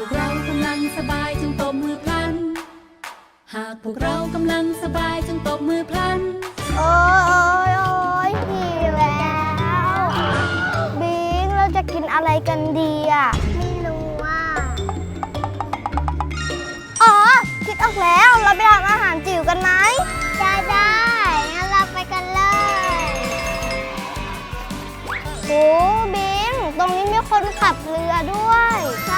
พวกเรากำลังสบายจงตบมือพลัน หากพวกเรากำลังสบายจงตบมือพลัน โอ้ยโอ้ยหิวแล้ว บิงเราจะกินอะไรกันดีอะ ไม่รู้ว่าอ๋อ คิดออกแล้ว เราไปทำอาหารจิ๋วกันไหม ได้ได้งั้นเราไปกันเลยโอ้บิงตรงนี้มีคนขับเรือด้วย ใช่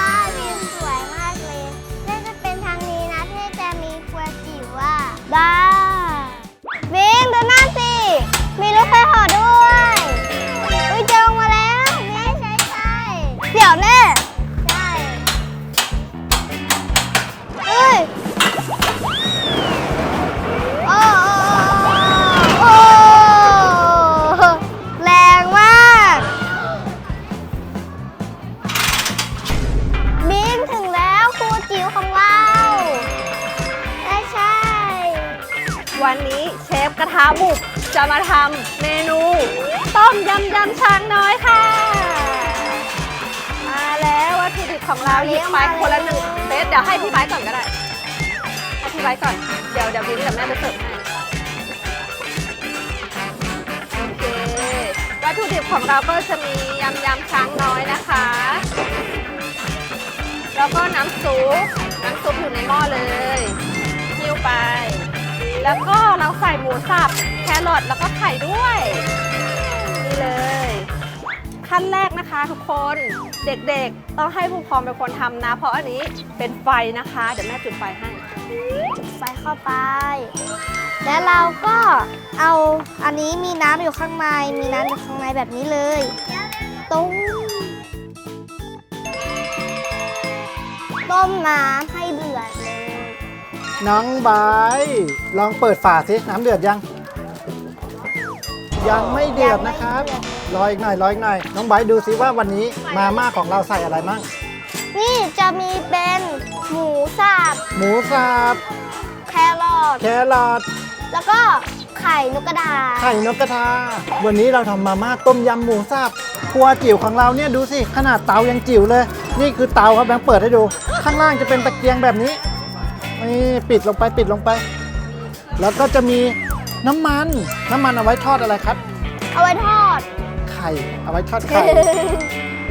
วันนี้เชฟกระทะบุกจะมาทำเมนู ต้มยำยำช้างน้อยค่ะ มาแล้ววัตถุดิบของเราหยิบไปคนละหนึ่งเซตเดี๋ยวให้พี่ไบร์ทก่อนก็ได้ให้พี่ไบร์ทก่อน เดี๋ยวเดี๋ยวบินกับแม่จะเสิร์ฟให้โอเควัตถุดิบของเราก็จะมียำยำช้างน้อยนะคะ แล้วก็น้ำซุปน้ำซุปอยู่ในหม้อเลย แล้วก็เราใส่หมูสับแครอทแล้วก็ไข่ด้วย นี่เลย ขั้นแรกนะคะทุกคนเด็กๆ ต้องให้ผู้ปกครองเป็นคนทำนะ เพราะอันนี้เป็นไฟนะคะ เดี๋ยวแม่จุดไฟให้ จุดไฟเข้าไป แล้วเราก็เอาอันนี้มีน้ำอยู่ข้างใน มีน้ำอยู่ข้างในแบบนี้เลยต้มต้มน้ำให้เดื น้องไบร์ทลองเปิดฝาสิน้ำเดือดยัง ยังไม่เดือดนะครับ รออีกหน่อยรออีกหน่อย น้องไบร์ทดูสิว่าวันนี้มาม่าของเราใส่อะไรมั่ง นี่จะมีเป็นหมูสับหมูสับแครอทแครอทแล้วก็ไข่นกกระดาษไข่นกกระทา วันนี้เราทำมาม่าต้มยำหมูสับครัวจิ๋วของเราเนี่ยดูสิขนาดเตายังจิ๋วเลย นี่คือเตาครับแบงค์เปิดให้ดู ข้างล่างจะเป็นตะเกียงแบบนี้ นี่ปิดลงไปปิดลงไป แล้วก็จะมีน้ำมัน น้ำมันเอาไว้ทอดอะไรครับ เอาไว้ทอด ไข่ เอาไว้ทอดไข่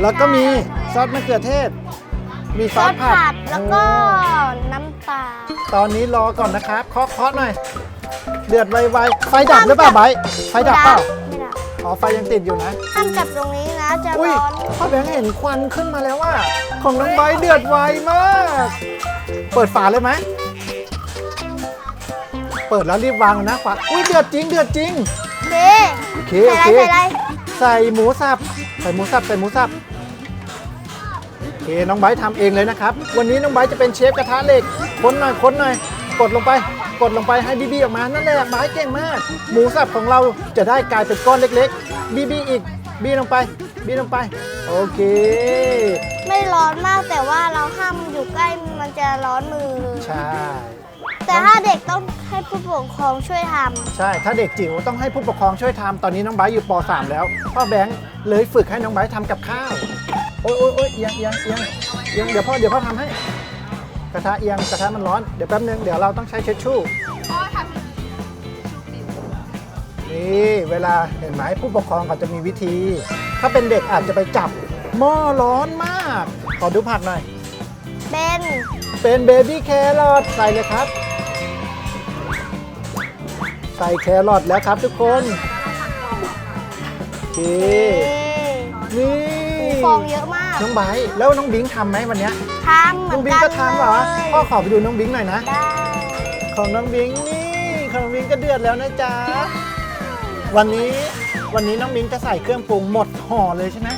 แล้วก็มีซอสมะเขือเทศ มีซซออสสผัดผัดแล้วก็โอ้น้ำปลาตอนนี้รอก่อนนะครับเคาะเคาะหน่อย เดือดไวๆไฟดับหรือเปล่าไบร์ทไฟดับเปล่าไม่ดับอ๋อไฟยังติดอยู่นะ ห้ามจับตรงนี้นะจะอุ้ยร้อนพ่อแบงค์เห็นควันขึ้นมาแล้วว่า ของน้องไบร์ทเดือดไวมาก เปิดฝาเลยไหม เปิดแล้วรีบวางนะฝาอุ้ยเดือดจริงเดือดจริงเทโอเคใส่โออะไรเค ใส่อะไรใส่หมูสับ ใส่หมูสับ ใส่หมูสับ โอเค น้องไบร์ททำเองเลยนะครับ วันนี้น้องไบร์ทจะเป็นเชฟกระทะเหล็กคนหน่อยคนหน่อย กดลงไป กดลงไปให้บีบีออกมา นั่นแหละไบร์ทเก่งมาก หมูสับของเราจะได้กลายเป็นก้อนเล็กๆ บีบีอีก บีลงไป บีลงไป โอเค ไม่ร้อนมากแต่ว่าเราห้ามอยู่ใกล้มันจะร้อนมือเลยใช่ แต่ถ้าเด็กต้องให้ผู้ปกครองช่วยทใช่ ถ้าเด็กจิ๋วต้องให้ผู้ปกครองช่วยทำตอนนี้น้องไบร์ทอยู่ป .3 แล้ว พ่อแบงค์เลยฝึกให้น้องไบร์ททำกับข้าว โอ๊ยโอ๊ยโอ๊ยเอียงเอียงเอียงเอียงเดี๋ยวพ่อเดี๋ยวพ่อทำให้ กระทะเอียงกระทะมันร้อน เดี๋ยวแป๊บนึงเดี๋ยวเราต้องใช้เช็ดชู่นี่เวลาเห็นไหมผู้ปกครองเขาจะมีวิธี ถ้าเป็นเด็กอาจจะไปจับหม้อร้อนมาก ขอดูผักหน่อยำเป็น เป็นเบบี้แครอทใส่เลยครับ ใส่แครอทแล้วครับทุกคนโอเคเอ๊ะนี่ฟองเยอะมากน้องไบร์ทแล้วน้องบิงทำไหมวันเนี้ยทำเหมืน้อองนบิงกันก็ทำเหรอเลยพ่อขอไปดูน้องบิงหน่อยนะ ได้ของน้องบิงนี่ของน้องบิงก็เดือดแล้วนะจ๊ะวันนี้วันนี้น้องบิงจะใส่เครื่องปรุงหมดห่อเลยใช่ไหม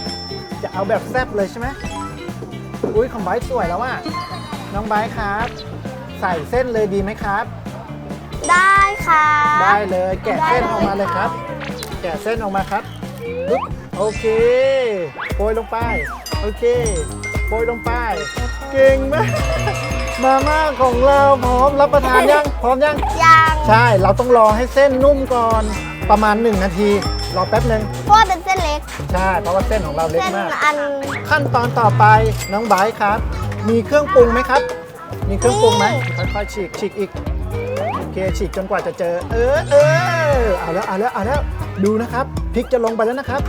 จะเอาแบบแซ่บเลยใช่ไหมอุ้ยของไบร์ทสวยแล้วว่ะน้องไบร์ทครับ ใส่เส้นเลยดีไหมครับ ได้ค่ะได้เลย แกะเส้นได้เลยออกมาเลยครับ แกะเส้นออกมาครับปึ๊บโอเคโปรยลงไป โอเคโปรยลงไป เก่งมากมาม่าของเราพร้อมรับประทานยังพร้อมยัง ยังใช่เราต้องรอให้เส้นนุ่มก่อนประมาณ 1 นาที รอแป๊บหนึ่งเพราะว่าเป็นเส้นเล็ก ใช่เพราะว่าเส้นของเราเล็กเส้นมาก อันขั้นตอนต่อไปน้องไบร์ทครับ มีเครื่องปรุงไหมครับ มีเครื่องปรุงไหมค่อยๆฉีกฉีกอีกโอ เคฉีกจนกว่าจะเจอ เออเออเอาแล้วเอาแล้วเอาแล้วดูนะครับพริกจะลงไปแล้วนะครับ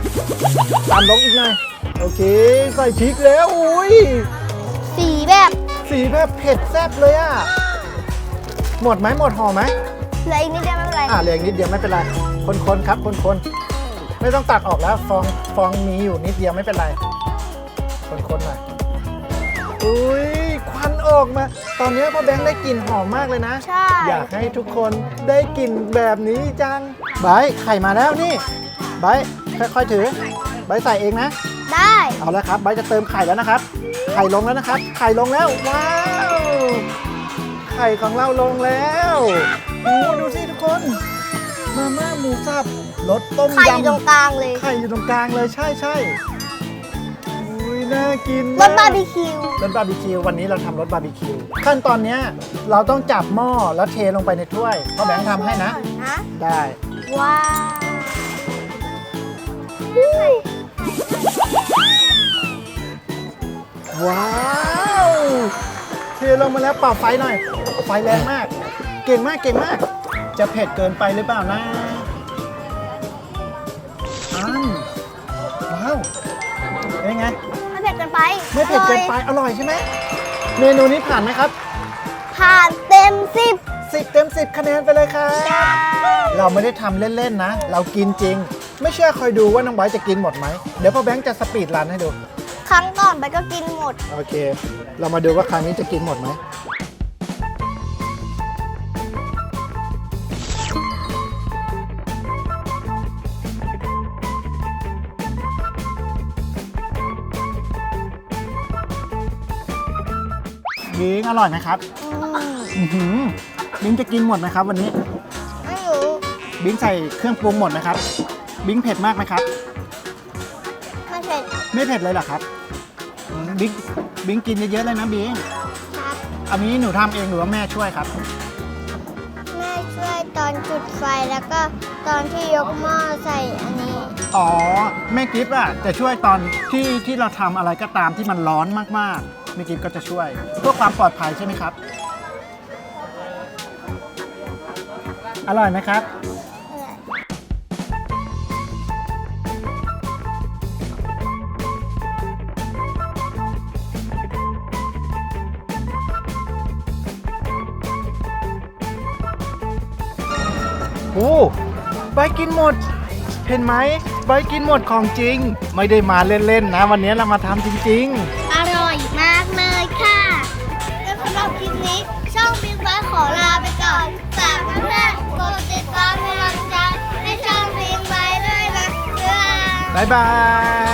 ตามลงอีกหน่อยโอเค ใส่พริกแล้วอุ้ยสีแบบสีแบบเผ็ดแซ่บเลยอะหมดไหมหมดห่อไหมเหลืออีกนิดเดียวไม่เป็นไรอ่าเหลืออีกนิดเดียวไม่เป็นไรคนๆครับคนๆไม่ต้องตักออกแล้วฟองฟองมีอยู่นิดเดียวไม่เป็นไร คนๆหน่อยอุ้ยควัน ออกมา ตอนนี้พ่อแบงค์ได้กลิ่นหอมมากเลยนะ ใช่ อยากให้ทุกคนได้กลิ่นแบบนี้จังไบร์ทไข่มาแล้วนี่ไบร์ทค่อยๆถือไบร์ทใส่เองนะ ได้ เอาแล้วครับไบร์ทจะเติมไข่แล้วนะครับ ไข่ลงแล้วนะครับ ไข่ลงแล้วว้าวไข่ของเราลงแล้วโอ้ดูสิทุกคนมาม่าหมูสับรสต้มไข่อยู่ตรงยำกลางเลย ไข่อยู่ตรงกลางเลยใช่ใช่อุ้ย น่ากินรสบาร์บีคิว รสบาร์บีคิววันนี้เราทำรสบาร์บีคิวขั้นตอนเนี้ยเราต้องจับหม้อแล้วเทลงไปในถ้วยพ่อแบงค์ทำให้นะนะได้ ว้าวว้าวเทลงมาแล้วเป่าไฟหน่อย ไฟแรงมาก เก่งมากเก่งมาก จะเผ็ดเกินไปหรือเปล่านะ ผ็ดเกินไปอร่อยใช่ไหมเมนูนี้ผ่านไหมครับ ผ่านเต็มสิบ10เต็ม10คะแนนไปเลยครับเราไม่ได้ทำเล่นๆนะ เรากินจริง ไม่เชื่อคอยดูว่าน้องไบร์ทจะกินหมดไหมเดี๋ยวพ่อแบงค์จะสปีดรันให้ดู ครั้งก่อนไปก็กินหมด โอเค เรามาดูว่าครั้งนี้จะกินหมดไหม บิงอร่อยไหมครับอืมอือหือบิงจะกินหมดไหมครับ วันนี้ ไม่รู้บิงใส่เครื่องปรุงหมดไหมครับ บิงเผ็ดมากไหมครับ ไม่เผ็ดไม่เผ็ดเลยเหรอครับอืมบิงบิงกินเยอะๆเลยนะบิงครับอันนี้หนูทำเองหรือว่าแม่ช่วยครับ แม่ช่วยตอนจุดไฟแล้วก็ตอนที่ยกหม้อใส่อันนี้อ๋อแม่กิฟต์อะจะช่วยตอนที่ที่เราทำอะไรก็ตามที่มันร้อนมากๆ แม่กิฟต์ก็จะช่วยเพื่อความปลอดภัยใช่ไหมครับ อร่อยไหมครับ โอ้ใบกินหมด เห็นไหมใบกินหมดของจริง ไม่ได้มาเล่นๆนะ วันนี้เรามาทำจริงอาม